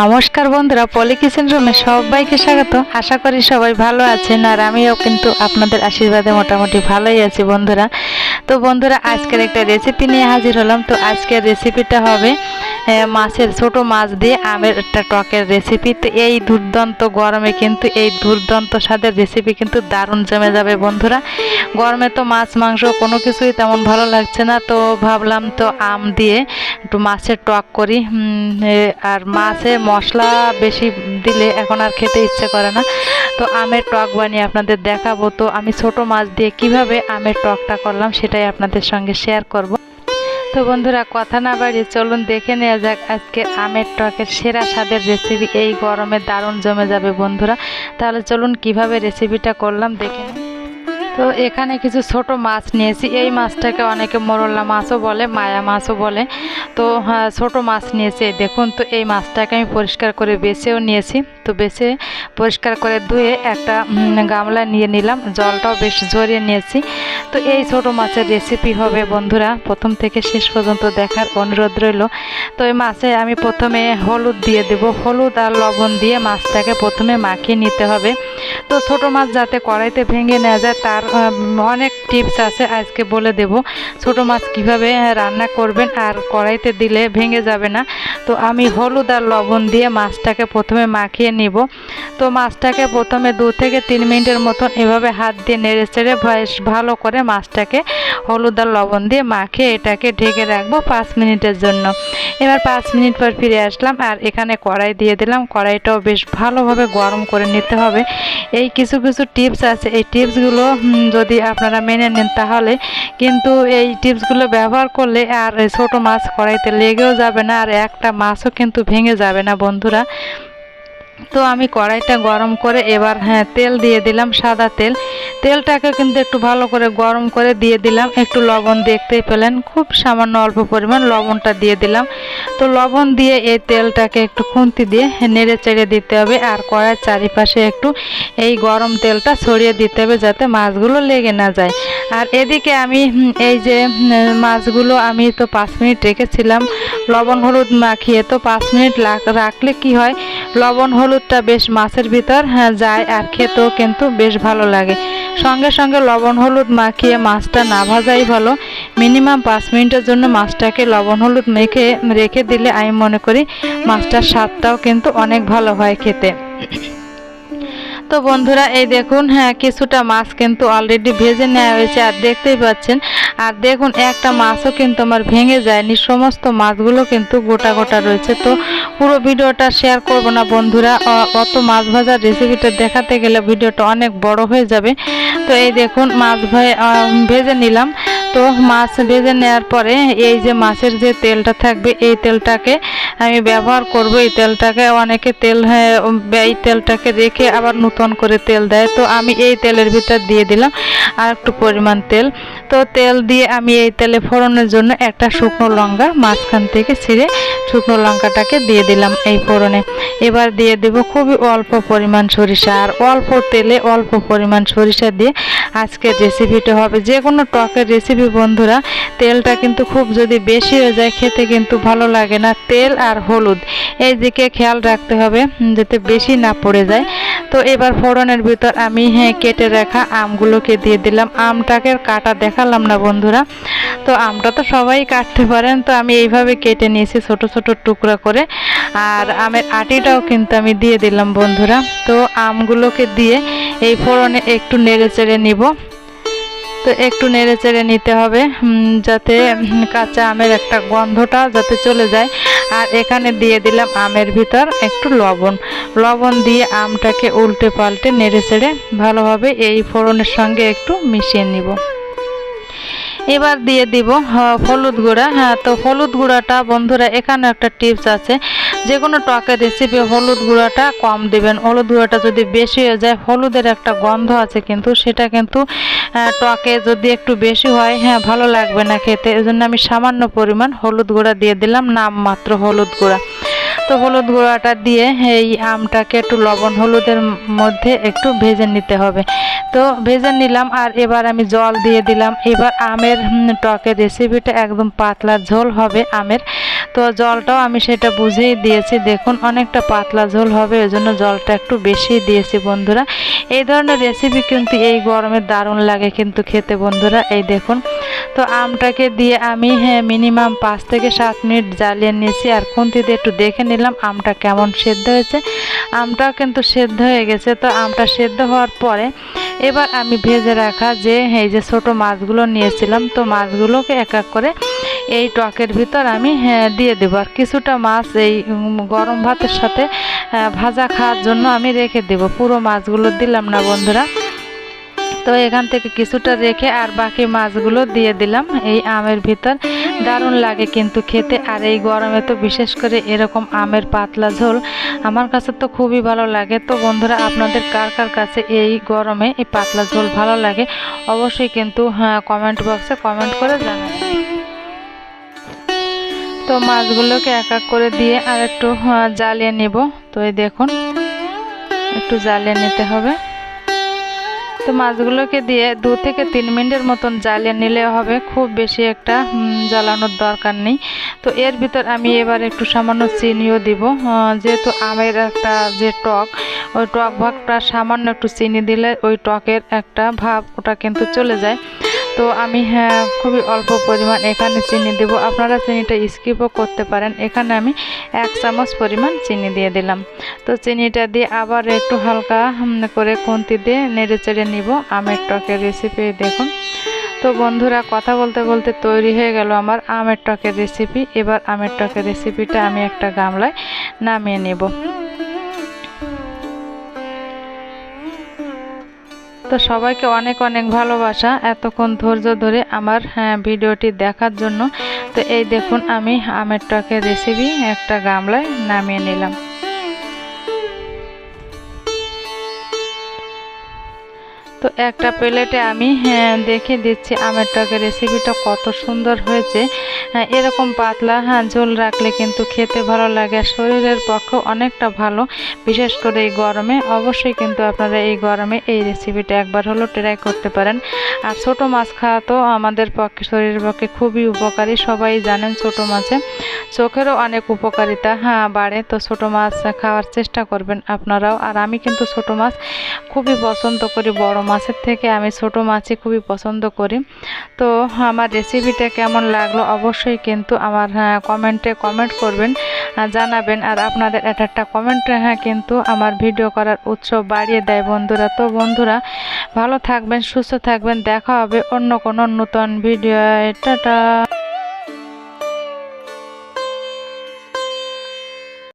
নমস্কার বন্ধুরা, পলি কিচেন রুমে সবাইকে স্বাগত। আশা করি সবাই ভালো আছেন আর আমিও কিন্তু আপনাদের আশীর্বাদে মোটামুটি ভালোই আছি বন্ধুরা। তো বন্ধুরা, আজকের একটা রেসিপি নিয়ে হাজির হলাম। তো আজকের রেসিপিটা হবে মাছের ছোট মাছ দিয়ে আমের একটা টকের রেসিপি তো এই দুর্দান্ত গরমে কিন্তু, এই দুর্দান্ত স্বাদের রেসিপি কিন্তু দারুণ জমে যাবে বন্ধুরা। গরমে তো মাছ, মাংস কোনো কিছুই তেমন ভালো লাগছে না। তো ভাবলাম তো আম দিয়ে একটু মাছের টক করি। আর মাছে মশলা বেশি দিলে এখন আর খেতে ইচ্ছে করে না। তো আমের টক বানিয়ে আপনাদের দেখাবো। তো আমি ছোট মাছ দিয়ে কীভাবে আমের টকটা করলাম সেটাই আপনাদের সঙ্গে শেয়ার করব। তো বন্ধুরা কথা না বাড়িয়ে চলুন দেখে নেওয়া যাক আজকে আমের টকের সেরা স্বাদের রেসিপি এই গরমে দারুণ জমে যাবে বন্ধুরা। তাহলে চলুন কীভাবে রেসিপিটা করলাম দেখে তো এখানে কিছু ছোট মাছ নিয়েছি। এই মাছটাকে অনেকে মোরল্লা মাছও বলে মায়া মাছও বলে। তো হ্যাঁ, ছোট মাছ নিয়েছি। দেখুন তো এই মাছটাকে আমি পরিষ্কার করে বেছেও নিয়েছি। তো বেছে পরিষ্কার করে ধুয়ে একটা গামলা নিয়ে নিলাম। জলটাও বেশ জড়িয়ে নিয়েছি। তো এই ছোট মাছের রেসিপি হবে বন্ধুরা। প্রথম থেকে শেষ পর্যন্ত দেখার অনুরোধ রইল। তো এই মাছে আমি প্রথমে হলুদ দিয়ে দেব। হলুদ আর লবণ দিয়ে মাছটাকে প্রথমে মাখিয়ে নিতে হবে। তো ছোট মাছ যাতে কড়াইতে ভেঙে নেওয়া যায়, তার অনেক টিপস আছে, আজকে বলে দেব। ছোট মাছ কীভাবে রান্না করবেন আর কড়াইতে দিলে ভেঙে যাবে না। তো আমি হলুদ আর লবণ দিয়ে মাছটাকে প্রথমে মাখিয়ে নিব। তো মাছটাকে প্রথমে দু থেকে তিন মিনিটের মতন এভাবে হাত দিয়ে নেড়ে চেড়ে বেশ ভালো করে মাছটাকে হলুদ আর লবণ দিয়ে মাখে এটাকে ঢেকে রাখব পাঁচ মিনিটের জন্য। এবার পাঁচ মিনিট পর ফিরে আসলাম আর এখানে কড়াই দিয়ে দিলাম। কড়াইটাও বেশ ভালোভাবে গরম করে নিতে হবে। এই কিছু কিছু টিপস আছে। এই টিপসগুলো যদি আপনারা মেনে নেন তাহলে। কিন্তু এই টিপসগুলো ব্যবহার করলে আর ছোট মাছ কড়াইতে লেগেও যাবে না। আর একটা মাছও কিন্তু ভেঙে যাবে না, বন্ধুরা। তো আমি কড়াইটা গরম করে এবার হ্যাঁ তেল দিয়ে দিলাম সাদা তেল। তেলটাকে কিন্তু একটু ভালো করে গরম করে দিয়ে দিলাম। একটু লবণ দেখতেই পেলেন খুব সামান্য অল্প পরিমাণ লবণটা দিয়ে দিলাম। তো লবণ দিয়ে এই তেলটাকে একটু খুন্তি দিয়ে নেড়ে চেড়ে দিতে হবে আর কড়াইয়ের চারিপাশে একটু এই গরম তেলটা ছড়িয়ে দিতে হবে যাতে মাছগুলো লেগে না যায়। আর এদিকে আমি এই যে মাছগুলো আমি তো পাঁচ মিনিট রেখেছিলাম। লবণ হলুদ মাখিয়ে তো পাঁচ মিনিট রাখলে কি হয়? লবণ হলুদটা বেশ মাছের ভিতর হ্যাঁ, যায় আর খেতেও কিন্তু বেশ ভালো লাগে। সঙ্গে সঙ্গে লবণ, হলুদ মাখিয়ে মাছটা না ভাজাই ভালো। মিনিমাম পাঁচ মিনিটের জন্য মাছটাকে লবণ, হলুদ মেখে, রেখে দিলে আমি মনে করি মাছটার স্বাদটাও কিন্তু অনেক ভালো হয় খেতে। তো বন্ধুরা, এই দেখুন হ্যাঁ কিছুটা মাছ কিন্তু অলরেডি ভেজে নেওয়া হয়েছে। আর দেখতেই পাচ্ছেন আর দেখুন, একটা মাছও কিন্তু আমার ভেঙে যায়নি, সমস্ত মাছগুলো কিন্তু গোটা গোটা রয়েছে। তো পুরো ভিডিওটা শেয়ার করব না বন্ধুরা অত মাছ ভাজার রেসিপিটা দেখাতে গেলে ভিডিওটা অনেক বড় হয়ে যাবে। তো এই দেখুন, মাছ ভয়ে ভেজে নিলাম। তো মাছ ভেজে নেওয়ার পরে এই যে মাছের যে তেলটা থাকবে এই তেলটাকে আমি ব্যবহার করব। এই তেলটাকে অনেকে তেল হ্যাঁ, এই তেলটাকে রেখে আবার নতুন করে তেল দেয়। তো আমি এই তেলের ভিতর দিয়ে দিলাম আর একটু পরিমাণ তেল। তো তেল দিয়ে আমি এই তেলে ফোড়নের জন্য একটা শুকনো লঙ্কা মাঝখান থেকে ছিঁড়ে শুকনো লঙ্কাটাকে দিয়ে দিলাম এই ফোড়নে। এবার দিয়ে দেব খুবই অল্প পরিমাণ সরিষা। আর অল্প তেলে অল্প পরিমাণ সরিষা দিয়ে আজকের রেসিপিটা হবে। যে কোনো টকের রেসিপি বন্ধুরা, তেলটা কিন্তু খুব যদি বেশি হয়ে যায়, খেতে কিন্তু ভালো লাগে না। তেল আর হলুদ, এই দিকে খেয়াল রাখতে হবে যাতে বেশি না পড়ে যায়। তো এবার ফোড়নের ভিতর আমি হ্যাঁ কেটে রাখা আমগুলোকে দিয়ে দিলাম। আমটাকে কাটা দেখালাম না বন্ধুরা। তো আমটা তো সবাই কাটতে পারেন। তো আমি এইভাবে কেটে নিয়েছি ছোট ছোট টুকরা করে আর আমের আটিটাও কিন্তু আমি দিয়ে দিলাম বন্ধুরা। তো আমগুলোকে দিয়ে এই ফোড়নে একটু নেড়ে চেড়ে নিব। তো একটু নেড়ে চেড়ে নিতে হবে যাতে কাঁচা আমের একটা গন্ধটা যাতে চলে যায়। আর এখানে দিয়ে দিলাম আমের ভিতর একটু লবণ। লবণ দিয়ে আমটাকে উল্টে পাল্টে নেড়ে চেড়ে ভালোভাবে এই ফোড়নের সঙ্গে একটু মিশিয়ে নিব। এবার দিয়ে দিব হ- হলুদ গুঁড়া। হ্যাঁ তো হলুদ গুঁড়াটা বন্ধুরা, এখানে একটা টিপস আছে। যে কোনো টকের রেসিপি হলুদ গুঁড়াটা কম দেবেন। হলুদ গুঁড়াটা যদি বেশি হয়ে যায়, হলুদের একটা গন্ধ আছে কিন্তু, সেটা কিন্তু টকে যদি একটু বেশি হয় হ্যাঁ ভালো লাগবে না খেতে। এই জন্য আমি সামান্য পরিমাণ হলুদ গুঁড়া দিয়ে দিলাম নাম মাত্র হলুদ গুঁড়া। তো হলুদ গুঁড়াটা দিয়ে এই আমটাকে একটু লবণ হলুদের মধ্যে একটু ভেজে নিতে হবে। তো ভেজে নিলাম আর এবার আমি জল দিয়ে দিলাম। এবার আমের টকের রেসিপিটা একদম পাতলা ঝোল হবে আমের। তো জলটাও আমি সেটা বুঝেই দিয়েছি। দেখুন, অনেকটা পাতলা ঝোল হবে ওই জন্য জলটা একটু বেশি দিয়েছি বন্ধুরা। এই ধরনের রেসিপি কিন্তু এই গরমে দারুণ লাগে কিন্তু খেতে বন্ধুরা। এই দেখুন তো আমটাকে দিয়ে আমি হ্যাঁ মিনিমাম পাঁচ থেকে সাত মিনিট জ্বালিয়ে নিয়েছি। আর খুন্তি দিয়ে একটু দেখে নিলাম আমটা কেমন সেদ্ধ হয়েছে। আমটাও কিন্তু সেদ্ধ হয়ে গেছে। তো আমটা সেদ্ধ হওয়ার পরে এবার আমি ভেজে রাখা যে এই যে ছোট মাছগুলো নিয়েছিলাম তো মাছগুলোকে এক এক করে এই টকের ভিতর আমি হ্যাঁ, দিয়ে দেবো। আর কিছুটা মাছ এই গরম ভাতের সাথে ভাজা খাওয়ার জন্য আমি রেখে দেব। পুরো মাছগুলো দিলাম না বন্ধুরা। তো এখান থেকে কিছুটা রেখে আর বাকি মাছগুলো দিয়ে দিলাম। এই আমের ভিতর দারুণ লাগে কিন্তু খেতে। আর এই গরমে তো বিশেষ করে এরকম আমের পাতলা ঝোল আমার কাছে তো খুবই ভালো লাগে। তো বন্ধুরা আপনাদের কার কার কাছে এই গরমে এই পাতলা ঝোল ভালো লাগে অবশ্যই কিন্তু হ্যাঁ কমেন্ট বক্সে কমেন্ট করে জানাবেন। তো মাছগুলোকে এক এক করে দিয়ে আর একটু হ্যাঁ, জ্বালিয়ে নেব। তো এই দেখুন একটু জ্বালিয়ে নিতে হবে। তো মাছগুলোকে দিয়ে দু থেকে তিন মিনিটের মতন জ্বালিয়ে নিলে হবে। খুব বেশি একটা জ্বালানোর দরকার নেই। তো এর ভিতর আমি এবার একটু সামান্য চিনিও দিব। যেহেতু আমের একটা যে টক, ওই টক ভাগটা সামান্য একটু চিনি দিলে ওই টকের একটা ভাব ওটা কিন্তু চলে যায়। তো আমি হ্যাঁ খুবই অল্প পরিমাণ এখানে চিনি দেব। আপনারা চিনিটা স্কিপও করতে পারেন। এখানে আমি এক চামচ পরিমাণ চিনি দিয়ে দিলাম। তো চিনিটা দিয়ে আবার একটু হালকা করে খুন্তি দিয়ে নেড়ে চেড়ে নিব। আমের টকের রেসিপি দেখুন। তো বন্ধুরা, কথা বলতে বলতে তৈরি হয়ে গেল আমার আমের টকের রেসিপি এবার আমের টকের রেসিপিটা আমি একটা গামলায় নামিয়ে নেব। তো সবাইকে অনেক অনেক ভালোবাসা এতক্ষণ ধৈর্য ধরে আমার হ্যাঁ, ভিডিওটি দেখার জন্য। তো এই দেখুন আমি আমের টকের রেসিপি একটা গামলায় নামিয়ে নিলাম। তো একটা প্লেটে আমি হ্যাঁ, দেখে দিচ্ছি আমের টকের রেসিপিটা কত সুন্দর হয়েছে। হ্যাঁ, এরকম পাতলা হ্যাঁ ঝোল রাখলে কিন্তু খেতে ভালো লাগে শরীরের পক্ষে অনেকটা ভালো। বিশেষ করে এই গরমে অবশ্যই কিন্তু আপনারা এই গরমে এই রেসিপিটা একবার হলো ট্রাই করতে পারেন। আর ছোট মাছ খাওয়া তো আমাদের পক্ষে শরীরের পক্ষে খুবই উপকারী সবাই জানেন ছোট মাছে। চোখেরও অনেক উপকারিতা হ্যাঁ বাড়ে তো ছোট মাছ খাওয়ার চেষ্টা করবেন আপনারাও। আর আমি কিন্তু ছোট মাছ খুবই পছন্দ করি বড় মাছের থেকে আমি ছোট মাছই খুবই পছন্দ করি। তো আমার রেসিপিটা কেমন লাগল অবশ্যই কিন্তু আমার হ্যাঁ কমেন্টে কমেন্ট করবেন জানাবেন। আর আপনাদের এটা একটা কমেন্ট হ্যাঁ কিন্তু আমার ভিডিও করার উৎস বাড়িয়ে দেয় বন্ধুরা। তো বন্ধুরা, ভালো থাকবেন, সুস্থ থাকবেন। দেখা হবে অন্য কোনো নতুন ভিডিও টাটা!